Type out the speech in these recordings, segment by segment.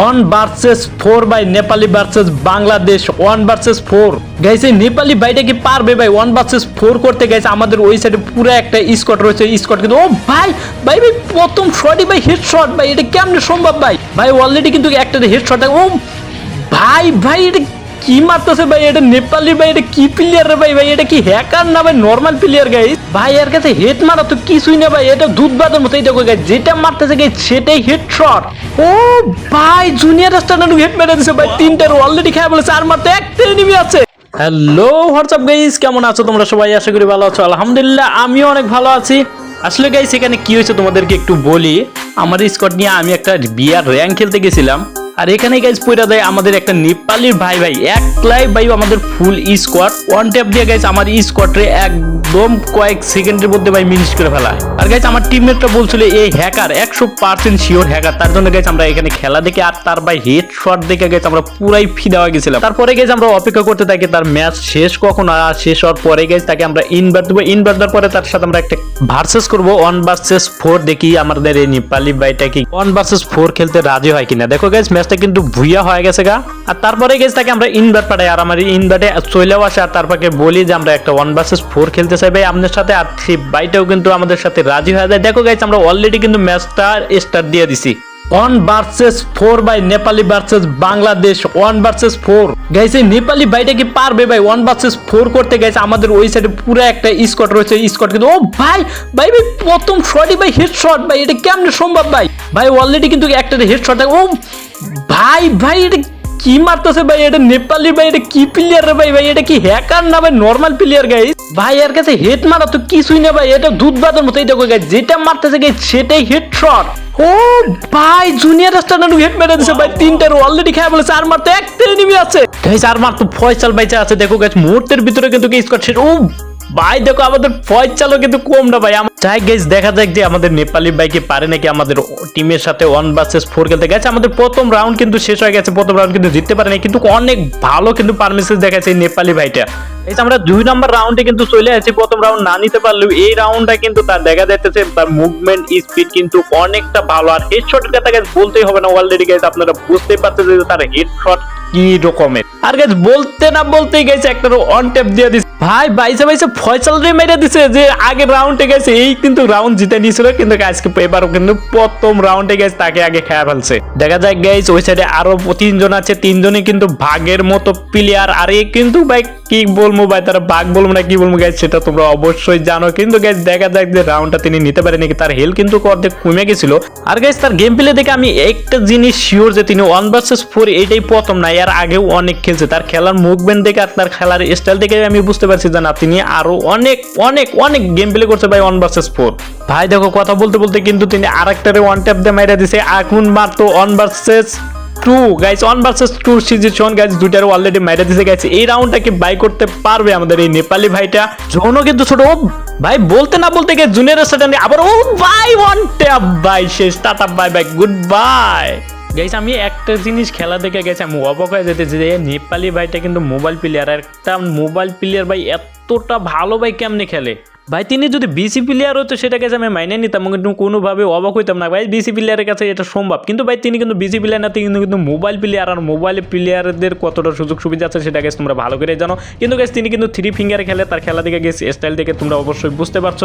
One versus four by Nepali versus Bangladesh one versus four এই নেপালি ভাইটা কি পারবে ভাই? ওয়ান ভার্সেস ফোর করতে গেছে আমাদের ওই সাইডে পুরো একটা স্কট রয়েছে স্কট কিন্তু। ও ভাই ভাই ভাই, প্রথম শটই ভাই হেড শট ভাই, এটা কেমনে সম্ভব ভাই? ভাই অলরেডি কিন্তু একটা হেড শট ও ভাই ভাই, এটা কি মারতেছে ভাই? এটা নেপালি ভাই, এটা কি প্লেয়ার রে ভাই? ভাই, এটা কি হ্যাকার না ভাই নর্মাল প্লেয়ার গাই ভাই, এর কাছে হেড মারা তো কিছুই না ভাই। এটা দুধ বাদের মতো দেখো গাই যেটা মারতেছে গাই সেটাই হেড শট ও ভাই জুনিয়র স্টান্ডার্ড হেড মেরে দিছে ভাই। তিনটার অলরেডি খেয়ে বলেছে আর মাত্র একটা এনিমি আছে। হ্যালো হোয়াটসঅ্যাপ গাইস কেমন আছো তোমরা সবাই? আশা করি ভালো আছো। আলহামদুলিল্লাহ, আমিও অনেক ভালো আছি। আসলে গাইস এখানে কি হয়েছে তোমাদেরকে একটু বলি। আমার স্কট নিয়ে আমি একটা বিয়ার র্যাঙ্ক খেলতে গেছিলাম। আর এখানে গাইজ পয়রা দেয় আমাদের একটা নেপালির ভাই ভাই। এক ক্লাই ভাই আমাদের ফুল স্কোয়াড ওয়ান ট্যাপ দিয়ে গাইজ আমার স্কোয়াডে একদম কয়েক সেকেন্ডের মধ্যে ভাই মিনিশ করে ফেলা। আর গাইজ আমার টিমমেটটা বলছিল, এই হ্যাকার একশো পার্সেন্ট শিওর হ্যাকার তার জন্য গাইজ আমরা এখানে খেলা দেখে আর তার ভাই হেড শট দেখে গেছে আমরা পুরাই ফিদা হয়ে গেছিলাম। তারপরে গেছে আমরা অপেক্ষা করতে থাকি, তার ম্যাচ শেষ কখন আর শেষ হওয়ার পরে গেছে তাকে আমরা ইনভার্ট দেবো। ইনভার্ট দেওয়ার পরে তার সাথে আমরা একটা ভার্সেস করব ওয়ান ভার্সেস ফোর দেখি আমাদের এই নেপালি ভাইটা কি ওয়ান ভার্সেস ফোর খেলতে রাজি হয় কিনা। দেখো গাইজ ম্যাচটা কিন্তু ভুইয়া হয়ে গেছে গা। আর তারপরে গেছে তাকে আমরা ইনভার্ট পাঠাই, আর আমার ইনভার্টে চলেও আসে, আর তারপরে বলি যে আমরা একটা ওয়ান ভার্সেস ফোর খেলতে ভাই আপনার সাথে আর সেই ভাইটাও কিন্তু আমাদের সাথে রাজি হয়ে যায়। দেখো গাইজ আমরা অলরেডি কিন্তু ম্যাচটা স্টার্ট দিয়ে দিছি। One versus four by Nepali versus Bangladesh one versus four গাইছে নেপালি ভাইটা কি পারবে ভাই? ওয়ান ভার্সেস ফোর করতে গেছে আমাদের ওই সাইডে পুরো একটা স্কট রয়েছে স্কট কিন্তু। ও ভাই ভাই ভাই, প্রথম শটই ভাই হেড শট ভাই, এটা কেমনে সম্ভব ভাই? ভাই অলরেডি কিন্তু একটা হেড শট ও ভাই ভাই, এটা কি মারতেছে ভাই? এটা নেপালি ভাই, এটা কি প্লেয়ার রে ভাই? ভাই, এটা কি হ্যাকার না ভাই নর্মাল প্লেয়ার গাইস ভাই, এর কাছে হেড মারা তো কিছুই না ভাই। এটা দুধ বাদের মতো, এই দেখো গাইস যেটা মারতেছে গাইস সেটাই হেড শট ও ভাই জুনিয়র স্টান্ডার্ড হেড মেরে দিছে ভাই। তিনটার অলরেডি খেয়ে বলেছে আর মারতে একটা এনিমি আছে। গাইস আর মাত্র ফয়সাল বাইচা আছে। দেখো গাইস মুহূর্তের ভিতরে কিন্তু কি স্কট ও ভাই, দেখো আমাদের ফয়সালও কিন্তু কম না ভাই। যাই গাইস দেখা যাক যে আমাদের নেপালি ভাইকে পারে নাকি আমাদের টিমের সাথে ওয়ান ভার্সেস ফোর খেলতে। গেছে আমাদের প্রথম রাউন্ড কিন্তু শেষ হয়ে গেছে, প্রথম রাউন্ড কিন্তু জিততে পারে নাই কিন্তু অনেক ভালো কিন্তু পারমিশন দেখাচ্ছে এই নেপালি ভাইটা। এই আমরা দুই নম্বর রাউন্ডে কিন্তু চলে আসি, প্রথম রাউন্ড না নিতে পারলেও এই রাউন্ডটা কিন্তু তার দেখা যাইতেছে, তার মুভমেন্ট স্পিড কিন্তু অনেকটা ভালো। আর হেডশটের কথা গাইস বলতেই হবে না অলরেডি গাইস আপনারা বুঝতেই পারছেন যে তার হেড হেডশট কি রকমের। আর গাইস বলতে না বলতেই গেছে একটা অন ট্যাপ দিয়ে দিছে। ভাই, বাইসে বাইসে ফয়সাল রে মেরে দিছে যে আগে রাউন্ডে গেছে। এই কিন্তু রাউন্ড জিতে নিয়েছিল, কিন্তু আজকে এবারও কিন্তু প্রথম রাউন্ডে গেছে, তাকে আগে খেয়া ফেলছে। দেখা যায় গাইস ওই সাইডে আরও তিনজন আছে, তিনজনই কিন্তু ভাগের মতো প্লেয়ার আর এই কিন্তু ভাই, কি বলব ভাই, তারা বাঘ বলব না কি বলব গাইস সেটা তোমরা অবশ্যই জানো। কিন্তু গাইস দেখা যাক যে রাউন্ডটা তিনি নিতে পারেন নাকি তার হেল কিন্তু অর্ধেক কমে গেছিল। আর গাইস তার গেম প্লে দেখে আমি একটা জিনিস শিওর যে তিনি ওয়ান ভার্সেস ফোর এটাই প্রথম না, এর আগেও অনেক খেলছে। তার খেলার মুভমেন্ট দেখে আর তার খেলার স্টাইল দেখে আমি বুঝতে পারছি যে না তিনি আরও অনেক অনেক অনেক গেম প্লে করছে ভাই ওয়ান ভার্সেস ফোর ভাই দেখো কথা বলতে বলতে কিন্তু তিনি আরেকটারে ওয়ান ট্যাপ দিয়ে মাইরা দিছে। এখন মাত্র one versus two one versus two season already মাইরা দিছে। এই রাউন্ডটা কি বাই করতে পারবে আমাদের এই নেপালি ভাইটা? জোনও কিন্তু ছোট। ভাই বলতে না বলতে গিয়ে জুনিয়র সাথে আবার, ও বাই ওয়ান ট্যাপ বাই শেষ। Tata bye bye good bye guys আমি একটা জিনিস খেলা দেখে গেছি, আমি অবাক হয়ে যেতেছি যে নেপালি ভাইটা কিন্তু মোবাইল প্লেয়ার আর একটা মোবাইল প্লেয়ার ভাই এতটা ভালো ভাই কেমনে খেলে? ভাই, তিনি যদি বিসি প্লেয়ার হতো সেটা কাছে আমি মাইনে নিতাম কিন্তু কোনোভাবে অবাক হইতাম না। ভাই বিসি প্লেয়ারের কাছে এটা সম্ভব। কিন্তু ভাই, তিনি কিন্তু বিসি প্লেয়ার না, তিনি কিন্তু মোবাইল প্লেয়ার আর মোবাইল প্লেয়ারদের কতটা সুযোগ সুবিধা আছে, সেটা গেছে তোমরা ভালো করে জানো। কিন্তু গেছে তিনি কিন্তু থ্রি ফিঙ্গারে খেলে, তার খেলা দেখে গেছে স্টাইল দেখে তোমরা অবশ্যই বুঝতে পারছ।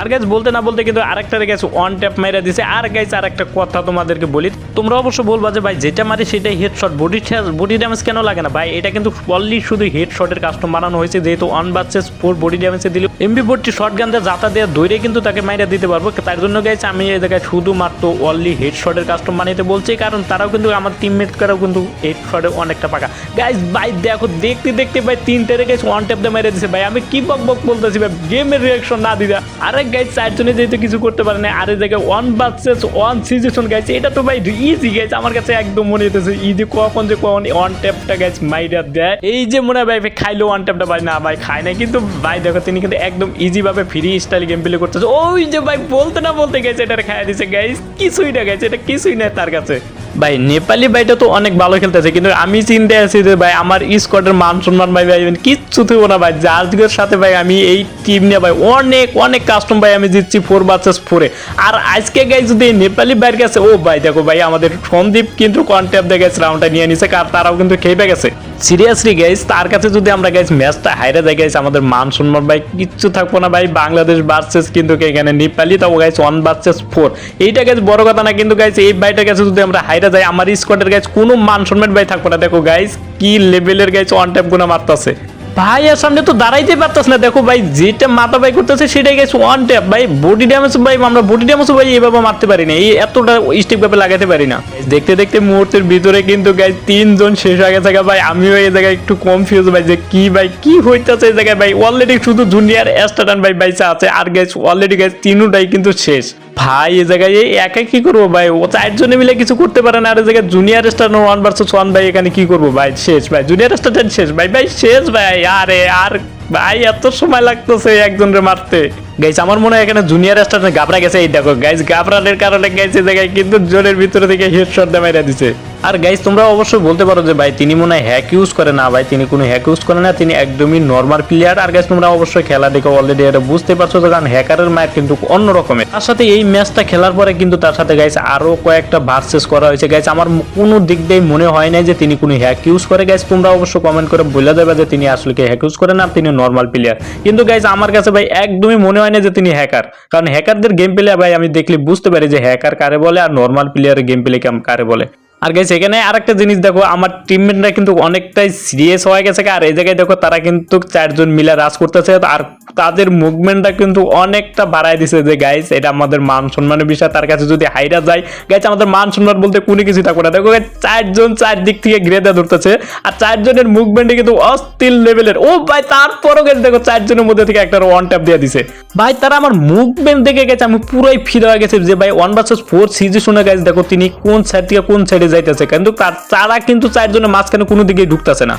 আর গেছে বলতে না বলতে কিন্তু আরেকটা গেছে ওয়ান ট্যাপ মেরে দিছে। আর গেছে আর একটা কথা তোমাদেরকে বলি, তোমরা অবশ্য বলবা যে ভাই, যেটা মারে সেটাই হেডশট বডি বডি ড্যামেজ কেন লাগে না? ভাই, এটা কিন্তু অনলি শুধু হেডশটের কাস্টম বানানো হয়েছে, যেহেতু ওয়ান বার্সেস ফোর বডি ড্যামেজে দিল এমবি ফোরটি শর্ট গান দিয়ে যাতা দিয়ে দৌড়ে কিন্তু তাকে মাইরা দিতে পারব। তার জন্য গেছে আমি এই জায়গায় শুধুমাত্র অনলি হেডশটের কাস্টম বানাইতে বলছি, কারণ তারাও কিন্তু আমার টিমমেট করাও কিন্তু হেডশটে অনেকটা পাকা। গাইজ ভাই, দেখো, দেখতে দেখতে ভাই, তিনটে রেখে ওয়ান ট্যাপ দিয়ে মেরে দিছে ভাই। আমি কি বক বক বলতেছি ভাই গেমের রিয়াকশন না দিদা। আরেক গাইজ চারজনে যেহেতু কিছু করতে পারে না আর এই জায়গায় ওয়ান ভার্সেস ওয়ান সিচুয়েশন গাইছে এটা তো ভাই ইজি গাইছে আমার কাছে একদম মনে হইতেছে ইজি কখন যে কখন ওয়ান ট্যাপটা গাইছে মাইরা দেয়। এই যে মনে হয় ভাই খাইলো ওয়ান ট্যাপটা ভাই না, ভাই, খায় না কিন্তু ভাই, দেখো, তিনি কিন্তু একদম ইজি ভাবে ফ্রি স্টাইল গেম প্লে করতেছে? ওই যে ভাই বলতে না বলতে গেছে এটা খাইয়া দিছে গাইস কিছুই না গেছে এটা কিছুই না তার কাছে। ভাই, নেপালি ভাইটা তো অনেক ভালো খেলতেছে, কিন্তু আমি চিন্তায় আছি যে, ভাই, আমার স্কোয়াডের মান সম্মান ভাই ভাই কিচ্ছু থইব না, ভাই। জার্জগের সাথে, ভাই, আমি এই টিম নিয়ে, ভাই, অনেক অনেক কাস্টম ভাই, আমি জিতছি ফোর বার্সেস ফোরে আর আজকে গাই যদি নেপালি বাইর গেছে ও ভাই, দেখো, ভাই, আমাদের সন্দীপ কিন্তু কন্ট্যাপ দিয়ে গেছে রাউন্ডটা নিয়ে নিছে কার তারাও কিন্তু খেয়ে গেছে। সিরিয়াসলি গাইস তার কাছে যদি আমরা গাইস ম্যাচটা হাইরে যাই গাইস আমাদের মান সম্মান ভাই, কিচ্ছু থাকব না, ভাই। বাংলাদেশ ভার্সেস কিন্তু এখানে নেপালি? তাও গাইছে ওয়ান ভার্সেস ফোর এইটা গাইস বড় কথা না কিন্তু গাইছে এই ভাইটার কাছে যদি আমরা হাইরা যাই, আমার স্কোয়াডের গাইছে কোনো মান সম্মান ভাই থাকব না। দেখো গাইস কি লেভেলের গাইস ওয়ান ট্যাপ গুনা মারতাছে। ভাই, এর সামনে তো দাঁড়াইতে পারতাস না। দেখো ভাই, যেটা মাথা ভাই করতেছে, সেটাই গেছে ওয়ান ট্যাপ ভাই বডি ড্যামেজ ভাই, আমরা বডি ড্যামেজ ভাই এইভাবে মারতে পারি না। এই এতটা স্টিক ভাবে লাগাতে পারি না। দেখতে দেখতে মুহূর্তের ভিতরে কিন্তু গাই তিনজন শেষ হয়ে গেছে ভাই। আমিও এই জায়গায় একটু কনফিউজ ভাই, যে কি, ভাই, কি হইতেছে এই জায়গায়, ভাই। অলরেডি শুধু জুনিয়র এস্টাডান ভাই বাইসা আছে। আর গাইস অলরেডি গাইস তিনটাই কিন্তু শেষ। ভাই, এই জায়গায় এই একাই কি করব ভাই? ও চারজনে মিলে কিছু করতে পারে না। আর এই জায়গায় junior star one versus one ভাই, এখানে কি করব? ভাই, শেষ, ভাই। জুনিয়ার স্টার শেষ, ভাই। ভাই, শেষ, ভাই। আরে, আর ভাই, এত সময় লাগতেছে একজনরে মারতে। গাইস আমার মনে হয় এখানে জুনিয়র স্টার গাবরা গেছে। এই দেখো গাইস গাবরানের কারণে গাইছে জায়গায় কিন্তু জোরের ভিতরে থেকে হেডশট দিয়ে মাইরা দিছে। আর গাইস তোমরা অবশ্যই বলতে পারো যে ভাই, তিনি মনে হয় হ্যাক ইউজ করে না ভাই, তিনি কোনো হ্যাক ইউজ করে না, তিনি একদমই নর্মাল প্লেয়ার আর গাইস তোমরা অবশ্যই খেলা দেখে অলরেডি এটা বুঝতে পারছ তো কারণ হ্যাকারের মায়ের কিন্তু অন্য রকমের। তার সাথে এই ম্যাচটা খেলার পরে কিন্তু তার সাথে গাইস আরও কয়েকটা ভার্সেস করা হয়েছে। গাইস আমার কোনো দিক দিয়ে মনে হয় না যে তিনি কোনো হ্যাক ইউজ করে। গাইস তোমরা অবশ্যই কমেন্ট করে বলে দেবে যে তিনি আসলে কি হ্যাক ইউজ করে না, তিনি নর্মাল প্লেয়ার কিন্তু গাইস আমার কাছে ভাই, একদমই মনে হয় না যে তিনি হ্যাকার কারণ হ্যাকারদের গেম প্লে ভাই আমি দেখলে বুঝতে পারি যে হ্যাকার কারে বলে আর নর্মাল প্লেয়ারের গেম প্লে কারে বলে। আর গাইস এখানে আরেকটা জিনিস দেখো, আমার টিমমেটরা কিন্তু অনেকটাই সিরিয়াস হয়ে গেছে আর এই জায়গায় দেখো, তারা কিন্তু চারজন মিলে রাজ করতেছে। আর তাদের মুভমেন্টটা কিন্তু অনেকটা বাড়ায় দিছে যে গাইস এটা আমাদের মান সম্মানের বিষয়। তার কাছে যদি হাইরা যায় গাইস আমাদের মান সম্মান বলতে কোনো কিছু থাকবে না। দেখো চারজন চার দিক থেকে ঘিরে দেওয়া ধরতেছে। আর চারজনের মুভমেন্টে কিন্তু অস্থির লেভেলের ও ভাই, তারপরও গেছে দেখো, চারজনের মধ্যে থেকে একটা ওয়ান ট্যাপ দিয়ে দিছে। ভাই, তারা আমার মুভমেন্ট দেখে গেছে আমি পুরোই ফিল হয়ে গেছে যে, ভাই ওয়ান ভার্সেস ফোর সিজি শুনে গেছে দেখো, তিনি কোন সাইড থেকে কোন সাইডে যাইতেছে, কিন্তু তার- তারা কিন্তু চারজনের মাঝখানে কোনো দিকে ঢুকতেছে না।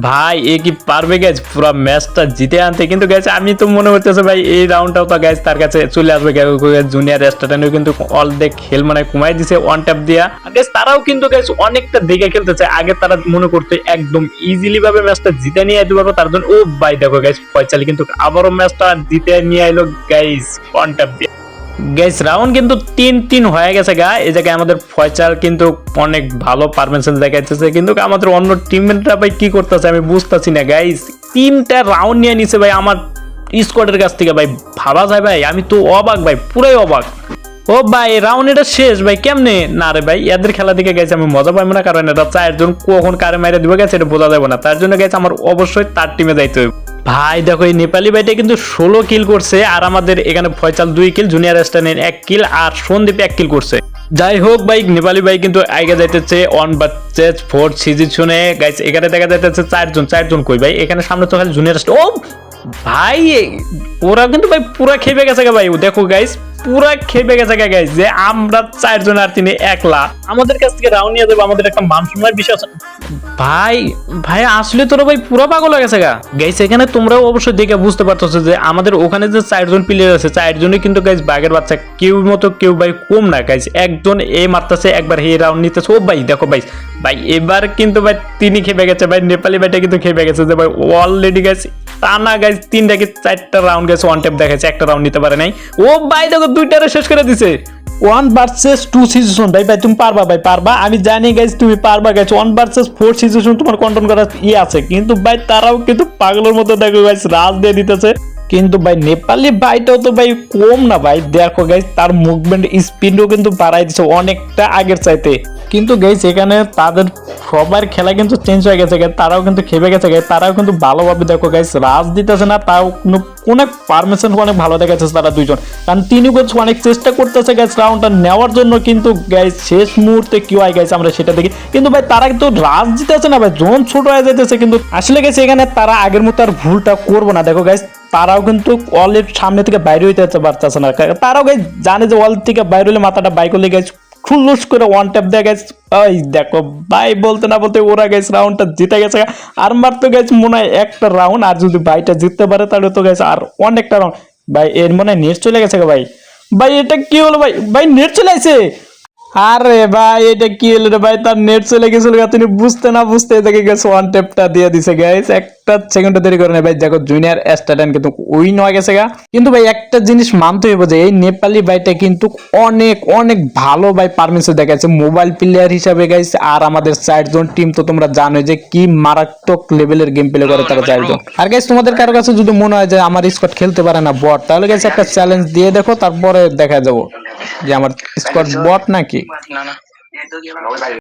ভাই, এ কি পারবে গ্যাস পুরো ম্যাচটা জিতে আনতে। কিন্তু গ্যাস আমি তো মনে করতেছে ভাই, এই রাউন্ডটাও তো গ্যাস তার কাছে চলে আসবে। জুনিয়র স্টার্টানেও কিন্তু অল দে খেল মানে কমাই দিছে ওয়ান ট্যাপ দিয়া। গ্যাস তারাও কিন্তু গ্যাস অনেকটা দেখে খেলতেছে। আগে তারা মনে করতে একদম ইজিলি ভাবে ম্যাচটা জিতে নিয়ে যেতে পারব, তার জন্য, ও ভাই দেখো গ্যাস ফয়সালি কিন্তু আবারও ম্যাচটা জিতে নিয়ে আইলো গাইস ওয়ান ট্যাপ দিয়ে। গাইস রাউন্ড কিন্তু তিন তিন হয়ে গেছে গা এই জায়গায় আমাদের ফয়চাল কিন্তু অনেক ভালো পারফরমেন্স দেখাইতেছে। কিন্তু আমাদের অন্য টিমমেটরা ভাই কি করতেছে, আমি বুঝতেছি না গাইস তিনটা রাউন্ড নিয়ে নিছে ভাই, আমার স্কোয়াডের কাছ থেকে ভাই, ভাবা যায় ভাই। আমি তো অবাক ভাই, পুরাই অবাক। ও ভাই রাউন্ড এটা শেষ, ভাই, কেমনে? না রে ভাই, এদের খেলা দিকে গেছে, আমি মজা পাইবো না, কারণ এটা চারজন কখন কারে মাইরে দিবে গেছে, এটা বোঝা যাবে না। তার জন্য গেছে আমার অবশ্যই তার টিমে যাইতে হবে ভাই, দেখো, এই নেপালি ভাইটা কিন্তু ষোলো কিল করছে, আর আমাদের এখানে ফয়সাল দুই কিল জুনিয়র স্টানের এক কিল আর সন্দীপ এক কিল করছে। যাই হোক ভাই, নেপালি ভাই কিন্তু আগে যাইতেছে ওয়ান বাচ্চেস ফোর সিজিশনে গাইছে এখানে দেখা যাইতেছে চারজন চারজন কই ভাই? এখানে সামনে তো খালি জুনিয়র ও! ভাই, ওরা কিন্তু ভাই পুরা খেপে গেছে ভাই। দেখো গাইস পুরা খেপে গেছে গাইস যে আমরা চারজন আর তিনি একলা। আমাদের কাছ থেকে রাউন্ড নিয়ে যাব, আমাদের একটা মান সম্মানের বিষয় আছে ভাই ভাই, আসলে তোরা ভাই পুরো পাগল হয়ে গেছে গা। গাইস এখানে তোমরাও অবশ্যই দেখে বুঝতে পারতেছো যে আমাদের ওখানে যে চারজন প্লেয়ার আছে, চারজনই কিন্তু গাইস বাঘের বাচ্চা। কেউ মতো কেউ ভাই কম না গাইস একজন এ মারতেছে, একবার হে রাউন্ড নিতেছে। ও ভাই, দেখো ভাই ভাই, এবার কিন্তু ভাই তিনি খেপে গেছে। ভাই, নেপালি ভাইটা কিন্তু খেপে গেছে যে ভাই অলরেডি গাইস টানা গাইস তিনটা কি চারটা রাউন্ড গেছে ওয়ান টেপ দেখাচ্ছে একটা রাউন্ড নিতে পারে নাই। ও ভাই, দেখো দুইটারে শেষ করে দিছে। ওয়ান ভার্সেস টু সিজন ভাই ভাই, তুমি পারবা, ভাই, পারবা। আমি জানি গাইজ তুমি পারবা guys one versus four season তোমার কন্ট্রোল করার ইয়ে আছে। কিন্তু ভাই, তারাও কিন্তু পাগলের মতো দেখো গাইজ রাজ দিয়ে দিতেছে। কিন্তু ভাই, নেপালি ভাইটাও তো ভাই কম না, ভাই। দেখো গাইজ তার মুভমেন্ট স্পিডও কিন্তু বাড়াই দিচ্ছে অনেকটা আগের চাইতে। কিন্তু গাইজ এখানে তাদের সবার খেলা কিন্তু চেঞ্জ হয়ে গেছে তারাও কিন্তু খেপে গেছে তারাও কিন্তু ভালোভাবে দেখো গাইজ রাজ দিতেছে না, তাও অনেক পারমিশন অনেক ভালো দেখাচ্ছে তারা দুইজন। কারণ তিনি কিন্তু অনেক চেষ্টা করতেছে গ্যাস রাউন্ডটা নেওয়ার জন্য, কিন্তু গ্যাস শেষ মুহূর্তে কি হয় গেছে আমরা সেটা দেখি। কিন্তু ভাই, তারা কিন্তু রাজ জিতেছে না ভাই জোন ছোট হয়ে যেতেছে কিন্তু আসলে গেছে এখানে তারা আগের মতো আর ভুলটা করব না। দেখো গাইস তারাও কিন্তু অলের সামনে থেকে বাইরে হইতে পারতেছে না। তারাও গাইস জানে যে অল থেকে বাইরে হলে মাথাটা বাইক হলে গেছে খুল্লুস করে ওয়ান ট্যাপ দেয় গেছে। ওই দেখো ভাই বলতে না বলতে ওরা গেছে রাউন্ডটা জিতে গেছে। আর মারতে গেছে মনে হয় একটা রাউন্ড আর যদি ভাইটা জিততে পারে তাহলে তো গেছে আর অনেকটা রাউন্ড ভাই, এর মনে হয় নেট চলে গেছে ভাই। ভাই, এটা কি হলো ভাই? ভাই, নেট চলে আসে। আরে ভাই, এটা কি হলো রে ভাই? তার নেট চলে গেছিল তিনি বুঝতে না বুঝতে এদিকে গেছে ওয়ান টেপটা দিয়ে দিছে গাইস একটা সেকেন্ড দেরি করে ভাই। দেখো জুনিয়র স্টুডেন্ট কিন্তু উইন হয়ে গেছে গা। কিন্তু ভাই, একটা জিনিস মানতে হইব যে, এই নেপালি ভাইটা কিন্তু অনেক অনেক ভালো ভাই পারমিশন দেখাচ্ছে মোবাইল প্লেয়ার হিসাবে গাইস আর আমাদের চারজন টিম তো তোমরা জানো যে, কি মারাত্মক লেভেলের গেম প্লে করে তারা চারজন। আর গাইস তোমাদের কারও কাছে যদি মনে হয় যে, আমার স্কোয়াড খেলতে পারে না বট, তাহলে গাইস একটা চ্যালেঞ্জ দিয়ে দেখো, তারপরে দেখা যাব। যে আমার স্কোয়াড বট নাকি? না না।